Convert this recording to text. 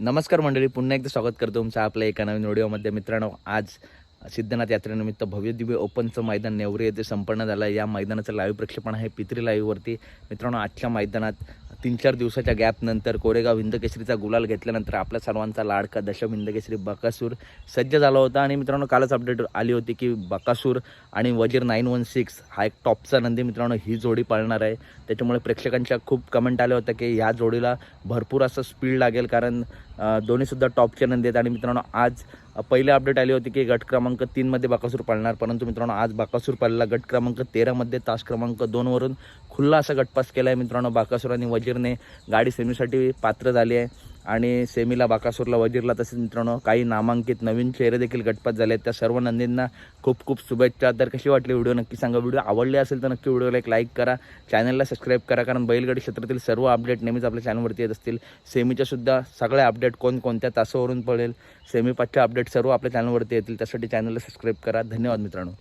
नमस्कार मंडळी पुन्हा एकदा स्वागत करतो तुमचं आपल्या एका नवीन व्हिडिओमध्ये मित्रांनो आज सिद्धनाथ यात्रेनिमित्त भव्य दिव्य ओपनचं मैदान नेवरे येथे संपन्न झालं. या मैदानाचं लाईव्ह प्रक्षेपण आहे पित्री लाईव्हवरती मित्रांनो आजच्या मैदानात तीन चार दिवसाच्या गॅपनंतर कोरेगाव हिंदकेसरीचा गुलाल घेतल्यानंतर आपल्या सर्वांचा लाडका दशम हिंदकेसरी बकासूर सज्ज झाला होता. आणि मित्रांनो कालच अपडेट आली होती की बकासूर आणि वजीर नाईन वन सिक्स हा एक टॉपचा नंदी मित्रांनो ही जोडी पाळणार आहे. त्याच्यामुळे प्रेक्षकांच्या खूप कमेंट आल्या होत्या की ह्या जोडीला भरपूर असं स्पीड लागेल कारण दोन्हीसुद्धा टॉपचे नंदी आहेत. आणि मित्रांनो आज पहिले अपडेट आली होती की गट क्रमांक तीनमध्ये बाकासूर पाळणार. परंतु मित्रांनो आज बाकासूर पाळला गट क्रमांक तेरामध्ये तास क्रमांक दोनवरून खुल्ला असा गटपास केला आहे मित्रांनो बाकासूर आणि वजीरने गाडी सेमीसाठी पात्र झाली आहे. आणि सेमीला बाकासूरला वजीरला तसेच मित्रांनो काही नामांकित नवीन चेहरे देखील गटपात झाले आहेत. त्या सर्व नंदींना खूप खूप शुभेच्छा. तर कशी वाटली व्हिडिओ? नक्की सांगा. व्हिडिओ आवडले असेल तर नक्की व्हिडिओला एक लाईक करा. चॅनलला सबस्क्राईब करा कारण बैलगाडी क्षेत्रातील सर्व अपडेट नेहमीच आपल्या चॅनलवरती येत असतील. सेमीच्यासुद्धा सगळे अपडेट कोण कोणत्या तासावरून पडेल? सेमी पाचच्या अपडेट सर्व आपल्या चॅनलवरती येतील. त्यासाठी चॅनलला सबस्क्राईब करा. धन्यवाद मित्रांनो.